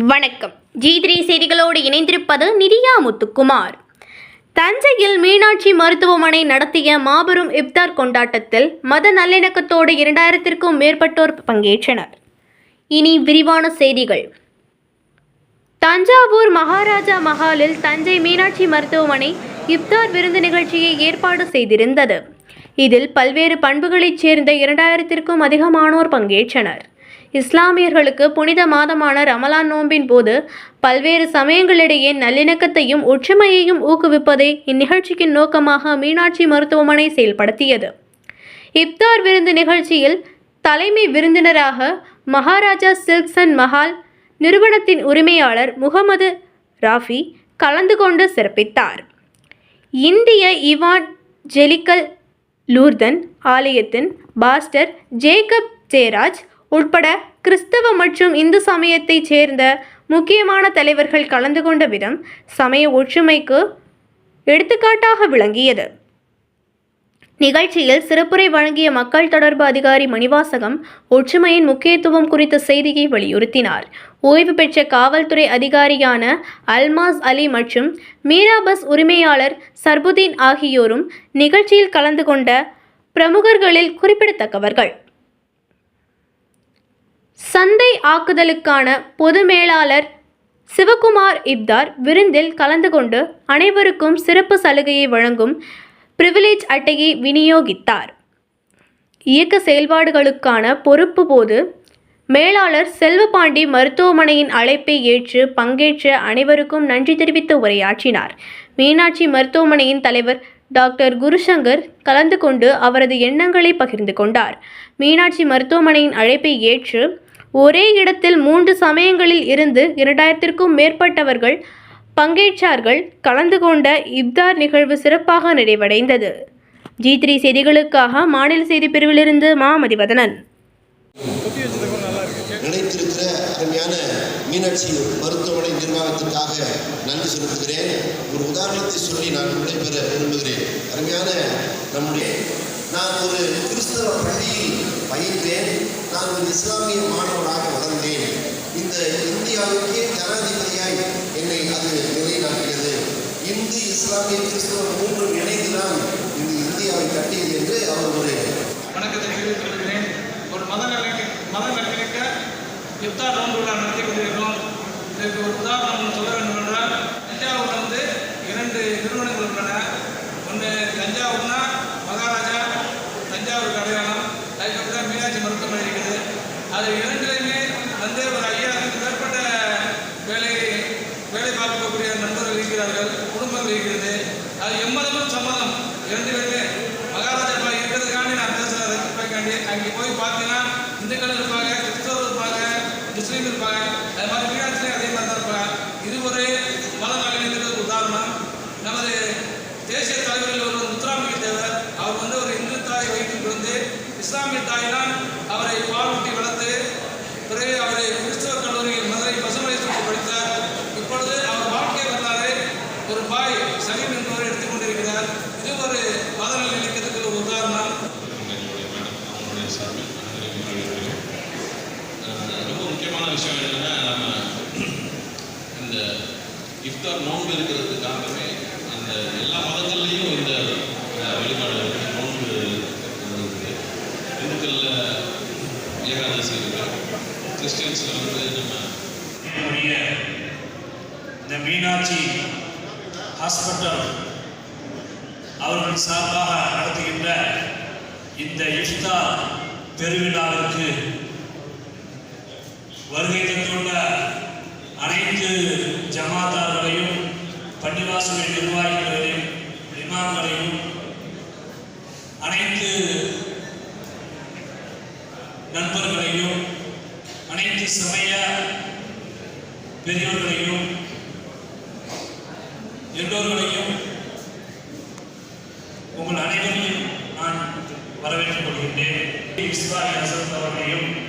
வணக்கம். G three செய்திகளோடு இணைந்திருப்பது நிதியா முத்துக்குமார். தஞ்சையில் மீனாட்சி மருத்துவமனை நடத்திய மாபெரும் இப்தார் கொண்டாட்டத்தில் மத நல்லிணக்கத்தோடு இரண்டாயிரத்திற்கும் மேற்பட்டோர் பங்கேற்றனர். இனி விரிவான செய்திகள். தஞ்சாவூர் மகாராஜா மஹாலில் தஞ்சை மீனாட்சி மருத்துவமனை இப்தார் விருந்து நிகழ்ச்சியை ஏற்பாடு செய்திருந்தது. இதில் பல்வேறு பண்புகளைச் சேர்ந்த இரண்டாயிரத்திற்கும் அதிகமானோர் பங்கேற்றனர். இஸ்லாமியர்களுக்கு புனித மாதமான ரமலான் நோன்பின் போது பல்வேறு சமயங்களிடையே நல்லிணக்கத்தையும் ஒற்றுமையையும் ஊக்குவிப்பதே இந்நிகழ்ச்சிக்கின் நோக்கமாக மீனாட்சி மருத்துவமனை செயல்படுத்தியது. இப்தார் விருந்து நிகழ்ச்சியில் தலைமை விருந்தினராக மகாராஜா சில்க்ஸ் மஹால் நிறுவனத்தின் உரிமையாளர் முகமது ராஃபி கலந்து கொண்டு சிறப்பித்தார். இந்திய இவான் ஜெலிக்கல் லூர்தன் ஆலயத்தின் பாஸ்டர் ஜேக்கப் ஜெயராஜ் உட்பட கிறிஸ்தவ மற்றும் இந்து சமயத்தைச் சேர்ந்த முக்கியமான தலைவர்கள் கலந்து கொண்ட விதம் சமய ஒற்றுமைக்கு எடுத்துக்காட்டாக விளங்கியது. நிகழ்ச்சியில் சிறப்புரை வழங்கிய மக்கள் தொடர்பு அதிகாரி மணிவாசகம் ஒற்றுமையின் முக்கியத்துவம் குறித்த செய்தியை வலியுறுத்தினார். ஓய்வு பெற்ற காவல்துறை அதிகாரியான அல்மாஸ் அலி மற்றும் மீரா பஸ் உரிமையாளர் சர்புதீன் ஆகியோரும் நிகழ்ச்சியில் கலந்து கொண்ட பிரமுகர்களில் குறிப்பிடத்தக்கவர்கள். சந்தை ஆக்குதலுக்கான பொது மேலாளர் சிவகுமார் இப்தார் விருந்தில் கலந்து கொண்டு அனைவருக்கும் சிறப்பு சலுகையை வழங்கும் பிரிவிலேஜ் அட்டையை விநியோகித்தார். இயக்க செயல்பாடுகளுக்கான பொறுப்பு போது மேலாளர் செல்வபாண்டி மருத்துவமனையின் அழைப்பை ஏற்று பங்கேற்ற அனைவருக்கும் நன்றி தெரிவித்து உரையாற்றினார். மீனாட்சி மருத்துவமனையின் தலைவர் டாக்டர் குருசங்கர் கலந்து கொண்டு அவரது எண்ணங்களை பகிர்ந்து கொண்டார். மீனாட்சி மருத்துவமனையின் அழைப்பை ஏற்று ஒரே இடத்தில் மூன்று சமயங்களில் இருந்து இரண்டாயிரத்திற்கும் மேற்பட்டவர்கள் பங்கேற்றார்கள். கலந்து கொண்ட இப்தார் நிகழ்வு சிறப்பாக நிறைவடைந்தது. ஜி த்ரீ செய்திகளுக்காக மாநில செய்தி பிரிவிலிருந்து மா மதிவதனன் நினைத்திருக்கிற அருமையான மீனாட்சி மருத்துவமனை நிர்வாகத்திற்காக நன்றி செலுத்துகிறேன். ஒரு உதாரணத்தை சொல்லி நான் விடைபெற விரும்புகிறேன். அருமையான நம்முடைய நான் ஒரு கிறிஸ்தவ நான் ஒரு இஸ்லாமிய மாணவனாக வளர்ந்தேன். இந்த இந்தியாவுக்கே ஜனாதிபதியாய் என்னை அது நிலைநாட்டியது. இந்து இஸ்லாமிய கிறிஸ்தவ மூன்றும் இணைந்துதான் இந்த இந்தியாவை கட்டியது என்று அவர் ஒரு வணக்கத்தை தெரிவித்துக் கொள்கிறேன். ஒரு மத நல்லிணக்க மத நல்லிணக்க இப்தார் நோன்பு விழா நடத்தி கொண்டிருக்கிறோம். இதற்கு ஒரு உதாரணம் சொல்ல வேண்டும் என்றால் தஞ்சாவூரில் வந்து இரண்டு நிறுவனங்கள் உள்ளன. ஒன்று தஞ்சாவூர்னா மகாராஜா தஞ்சாவூருக்கு அடையாளம் அதுக்கப்புறம் மீனாட்சி மருத்துவமனை இருக்குது அது இரண்டிலையுமே வந்து ஒரு ஐயாயிரத்துக்கு மேற்பட்ட வேலை வேலை பார்க்கக்கூடிய நண்பர்கள் இருக்கிறார்கள் குடும்பம் இருக்கிறது. அது எம்மதமும் சம்மதம். இரண்டு பேருமே மகாராஜா பாய் இருக்கிறதுக்காண்டி நான் பேசுகிறேன் அங்கே போய் பார்த்தீங்கன்னா இந்துக்கள் இருப்பாங்க கிறிஸ்தவர் இருப்பாங்க முஸ்லீம் இருப்பாங்க. அது மாதிரி மீனாட்சிலையும் அதே மாதிரி தான் இருப்பாங்க. இது ஒரு மத நலினத்துக்கு உதாரணம். நமது தேசிய தலைவரில் ஒரு முத்துராமலிங்க தேவர் அவர் வந்து ஒரு இந்து தாய் வயிற்றில் பிறந்து இஸ்லாமிய தாயினால் அவரை பாலூட்டி வளர்த்து பிறகு அவரை கிறிஸ்தவ கல்லூரியில் மதுரை பசுமலேஸ்வரத்தில் படித்தார் இப்பொழுது அவர் வாழ்க்கை வரலாறு ஒரு பாய் சலீம் என்பவர் எடுத்துக்கொண்டிருக்கிறார் இது ஒரு மத நல்லிணக்கத்துக்கு ஒரு உதாரணம் அவங்களுடைய சார்பில் அனைவரையும் வரவேற்கிறேன். அஹ் ரொம்ப முக்கியமான விஷயம் என்னென்னா நம்ம இந்த இஃப்தார் நோன்பு இருக்கிறதுக்காகவே காரணமே அந்த எல்லா மதங்கள்லேயும் இந்த வழிபாடு இருக்கு. நோன்பு இருக்குது இந்துக்களில் ஏகாதசி இருக்கு கிறிஸ்டியன்ஸில் வந்து நம்ம இந்த மீனாட்சி ஹாஸ்பிட்டல் அவர்கள் சார்பாக நடத்துகின்ற இந்த இஃப்தார் பெருவிழாவிற்கு வருகை தந்துள்ள அனைத்து ஜமாத்தார்களையும் பள்ளிவாசலை நிர்வாகிகளையும் இமாம்களையும் அனைத்து நண்பர்களையும் அனைத்து சமய பெரியோர்களையும் எல்லோர்களையும் உங்கள் அனைவரையும் நான் வரவேற்றுக் கொள்கின்றேன். இஸ்லாமிய அவர்களையும்